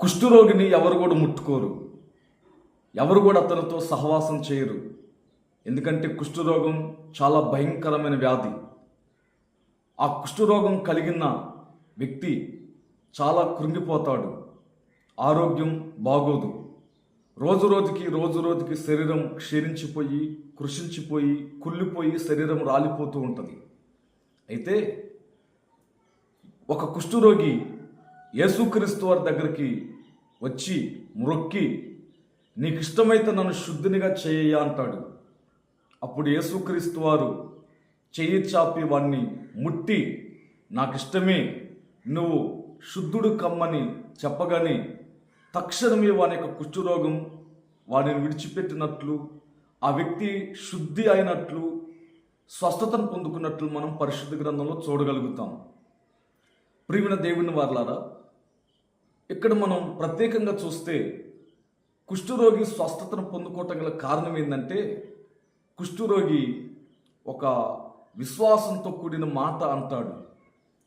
కుష్ఠరోగిని ఎవరు కూడా ముట్టుకోరు. ఎవరు కూడా అతనితో సహవాసం చేయరు. ఎందుకంటే కుష్ఠరోగం చాలా భయంకరమైన వ్యాధి. ఆ కుష్ఠరోగం కలిగిన వ్యక్తి చాలా కృంగిపోతాడు. ఆరోగ్యం బాగోదు. రోజు రోజుకి రోజు రోజుకి శరీరం క్షీణించిపోయి కృషించిపోయి కుళ్ళిపోయి శరీరం రాలిపోతూ ఉంటుంది. అయితే ఒక కుష్ఠరోగి యేసుక్రీస్తు వారి దగ్గరికి వచ్చి మ్రొక్కి నీకు ఇష్టమైతే నన్ను శుద్ధినిగా చేయ అంటాడు. అప్పుడు యేసుక్రీస్తు వారు చెయ్యి చాపి వాణ్ణి ముట్టి నాకు ఇష్టమే నువ్వు శుద్ధుడు కమ్మని చెప్పగానే తక్షణమే వాని యొక్క కుష్ఠరోగం వాడిని విడిచిపెట్టినట్లు ఆ వ్యక్తి శుద్ధి అయినట్లు స్వస్థతను పొందుకున్నట్లు మనం పరిశుద్ధ గ్రంథంలో చూడగలుగుతాం. ప్రియమైన దేవుని వారలారా ఇక్కడ మనం ప్రత్యేకంగా చూస్తే కుష్ఠరోగి స్వస్థతను పొందుకోవటం గల కారణం ఏంటంటే కుష్ఠరోగి ఒక విశ్వాసంతో కూడిన మాట అంటాడు.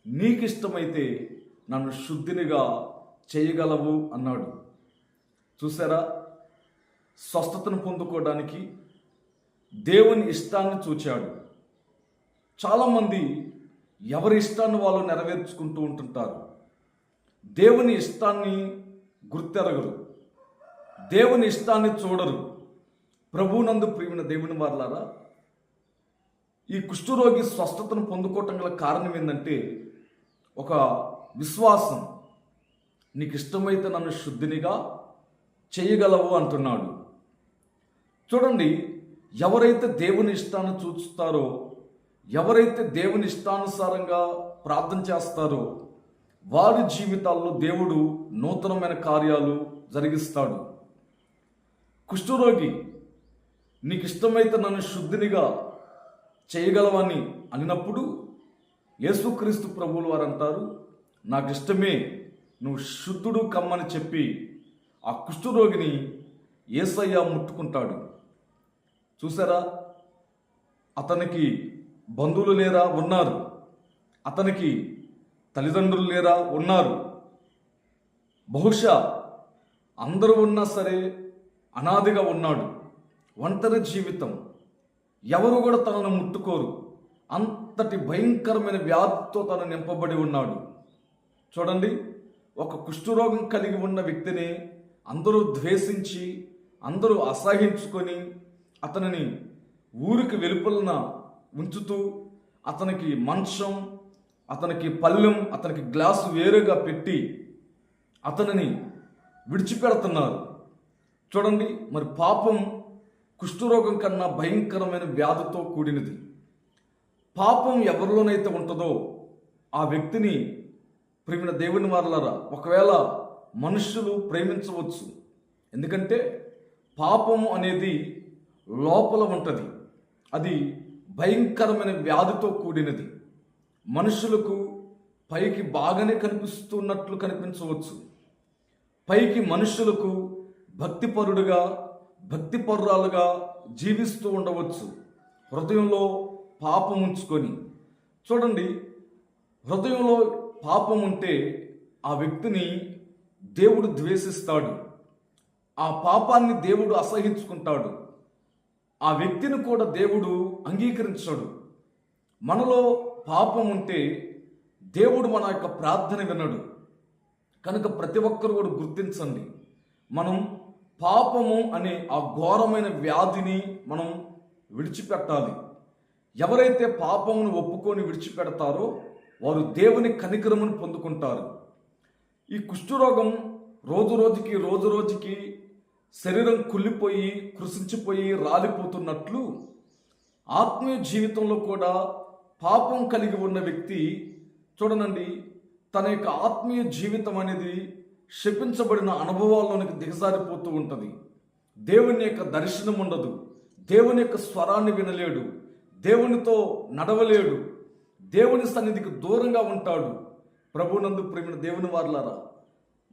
నీకిష్టమైతే నన్ను శుద్ధినిగా చేయగలవు అన్నాడు. చూసారా? స్వస్థతను పొందుకోవడానికి దేవుని ఇష్టాన్ని చూచాడు. చాలామంది ఎవరి ఇష్టాన్ని వాళ్ళు నెరవేర్చుకుంటూ ఉంటుంటారు. దేవుని ఇష్టాన్ని గుర్తెరగరు. దేవుని ఇష్టాన్ని చూడరు. ప్రభునందు ప్రియమైన దేవుని వారలారా ఈ కుష్ఠరోగి స్వస్థతను పొందుకోవటం గల కారణం ఏంటంటే ఒక విశ్వాసం. నీకు ఇష్టమైతే నన్ను శుద్ధినిగా చేయగలవు అంటున్నాడు. చూడండి ఎవరైతే దేవుని ఇష్టాన్ని చూస్తారో ఎవరైతే దేవుని ఇష్టానుసారంగా ప్రార్థన చేస్తారో వారి జీవితాల్లో దేవుడు నూతనమైన కార్యాలు జరిగిస్తాడు. కుష్ఠరోగి నీకు ఇష్టమైతే నన్ను శుద్ధినిగా చేయగలవని అనినప్పుడు యేసుక్రీస్తు ప్రభువులు వారు అంటారు నాకు ఇష్టమే నువ్వు శుద్ధుడు కమ్మని చెప్పి ఆ కుష్ఠరోగిని ఏసయ్య ముట్టుకుంటాడు. చూసారా? అతనికి బంధువులు లేరా? ఉన్నారు. అతనికి తల్లిదండ్రులు లేరా? ఉన్నారు. బహుశా అందరూ ఉన్నా సరే అనాదిగా ఉన్నాడు. ఒంటరి జీవితం. ఎవరు కూడా తనను ముట్టుకోరు. అంతటి భయంకరమైన వ్యాధితో తను నింపబడి ఉన్నాడు. చూడండి ఒక కుష్ఠరోగం కలిగి ఉన్న వ్యక్తిని అందరూ ద్వేషించి అందరూ అసహించుకొని అతనిని ఊరికి వెలుపలన ఉంచుతూ అతనికి మంచం అతనికి పళ్ళెం అతనికి గ్లాసు వేరుగా పెట్టి అతనిని విడిచిపెడుతున్నారు. చూడండి మరి పాపం కుష్ఠరోగం కన్నా భయంకరమైన వ్యాధితో కూడినది. పాపం ఎవరిలోనైతే ఉంటుందో ఆ వ్యక్తిని ప్రేమిన దేవుని వారలరా ఒకవేళ మనుషులు ప్రేమించవచ్చు. ఎందుకంటే పాపము అనేది లోపల ఉంటుంది. అది భయంకరమైన వ్యాధితో కూడినది. మనుషులకు పైకి బాగానే కనిపిస్తున్నట్లు కనిపించవచ్చు. పైకి మనుషులకు భక్తిపరుడుగా భక్తిపరురాలుగా జీవిస్తూ ఉండవచ్చు. హృదయంలో పాపం ఉంచుకొని. చూడండి హృదయంలో పాపం ఉంటే ఆ వ్యక్తిని దేవుడు ద్వేషిస్తాడు. ఆ పాపాన్ని దేవుడు అసహించుకుంటాడు. ఆ వ్యక్తిని కూడా దేవుడు అంగీకరించాడు. మనలో పాపం ఉంటే దేవుడు మన యొక్క ప్రార్థన వినడు. కనుక ప్రతి ఒక్కరు కూడా గుర్తించండి. మనం పాపము అనే ఆ ఘోరమైన వ్యాధిని మనం విడిచిపెట్టాలి. ఎవరైతే పాపమును ఒప్పుకొని విడిచిపెడతారో వారు దేవుని కనికరమును పొందుకుంటారు. ఈ కుష్ఠరోగం రోజు రోజుకి రోజు రోజుకి శరీరం కుళ్ళిపోయి కృషించిపోయి రాలిపోతున్నట్లు ఆత్మీయ జీవితంలో కూడా పాపం కలిగి ఉన్న వ్యక్తి చూడనండి తన యొక్క ఆత్మీయ జీవితం అనేది శపించబడిన అనుభవాల్లోనికి దిగజారిపోతూ ఉంటుంది. దేవుని యొక్క దర్శనం ఉండదు. దేవుని యొక్క స్వరాన్ని వినలేడు. దేవునితో నడవలేడు. దేవుని సన్నిధికి దూరంగా ఉంటాడు. ప్రభునందు ప్రేమిన దేవుని వారులారా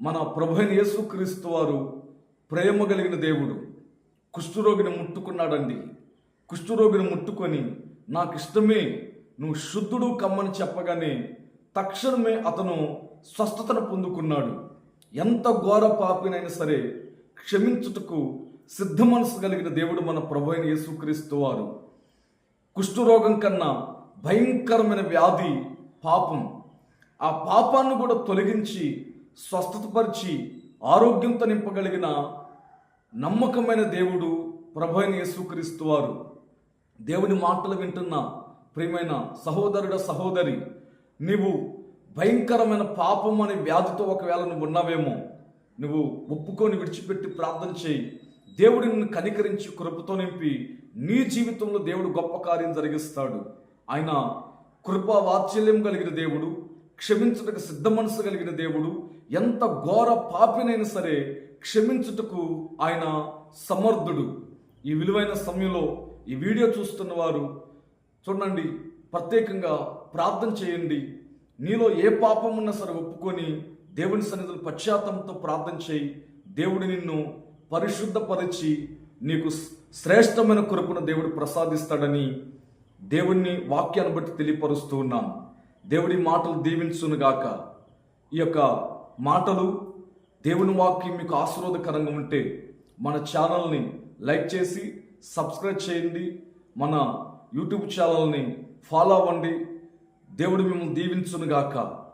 మన ప్రభుని యేసుక్రీస్తు వారు ప్రేమ కలిగిన దేవుడు. కుష్ఠరోగిని ముట్టుకున్నాడండి. కుష్ఠరోగిని ముట్టుకొని నాకు ఇష్టమే నువ్వు శుద్ధుడు కమ్మని చెప్పగానే తక్షణమే అతను స్వస్థతను పొందుకున్నాడు. ఎంత ఘోర పాపినైనా సరే క్షమించుటకు సిద్ధ మనసు కలిగిన దేవుడు మన ప్రభు అయిన యేసుక్రీస్తు వారు. కుష్ఠరోగం కన్నా భయంకరమైన వ్యాధి పాపం. ఆ పాపాన్ని కూడా తొలగించి స్వస్థతపరిచి ఆరోగ్యంతో నింపగలిగిన నమ్మకమైన దేవుడు ప్రభు అయిన యేసుక్రీస్తు వారు. దేవుని మాటలు వింటున్న ప్రియమైన సహోదరుడ సహోదరి నీవు భయంకరమైన పాపం అనే వ్యాధితో ఒకవేళ నువ్వు ఉన్నావేమో నువ్వు ఒప్పుకొని విడిచిపెట్టి ప్రార్థన చేయి. దేవుడు నిన్ను కనికరించి కృపతో నింపి నీ జీవితంలో దేవుడు గొప్ప కార్యం జరిగిస్తాడు. ఆయన కృప వాత్సల్యం కలిగిన దేవుడు క్షమించుటకు సిద్ధ మనసు కలిగిన దేవుడు ఎంత ఘోర పాపినైనా సరే క్షమించుటకు ఆయన సమర్థుడు. ఈ విలువైన సమయంలో ఈ వీడియో చూస్తున్న వారు చూడండి ప్రత్యేకంగా ప్రార్థన చేయండి. నీలో ఏ పాపం ఉన్నా సరే ఒప్పుకొని దేవుని సన్నిధిలో పశ్చాత్తంతో ప్రార్థన చేయి. దేవుడు నిన్ను పరిశుద్ధపరిచి నీకు శ్రేష్టమైన కృపను దేవుడు ప్రసాదిస్తాడని దేవుణ్ణి వాక్యాన్ని బట్టి తెలియపరుస్తూ ఉన్నాను దేవుడి మాటలు దీవించునుగాక ఈ యొక్క మాటలు దేవుని వాక్యం మీకు ఆశీర్వాదకరంగా ఉంటే మన ఛానల్ని లైక్ చేసి సబ్స్క్రైబ్ చేయండి. మన యూట్యూబ్ ఛానల్ని ఫాలో అవ్వండి. దేవుడు మిమ్మల్ని దీవించునుగాక.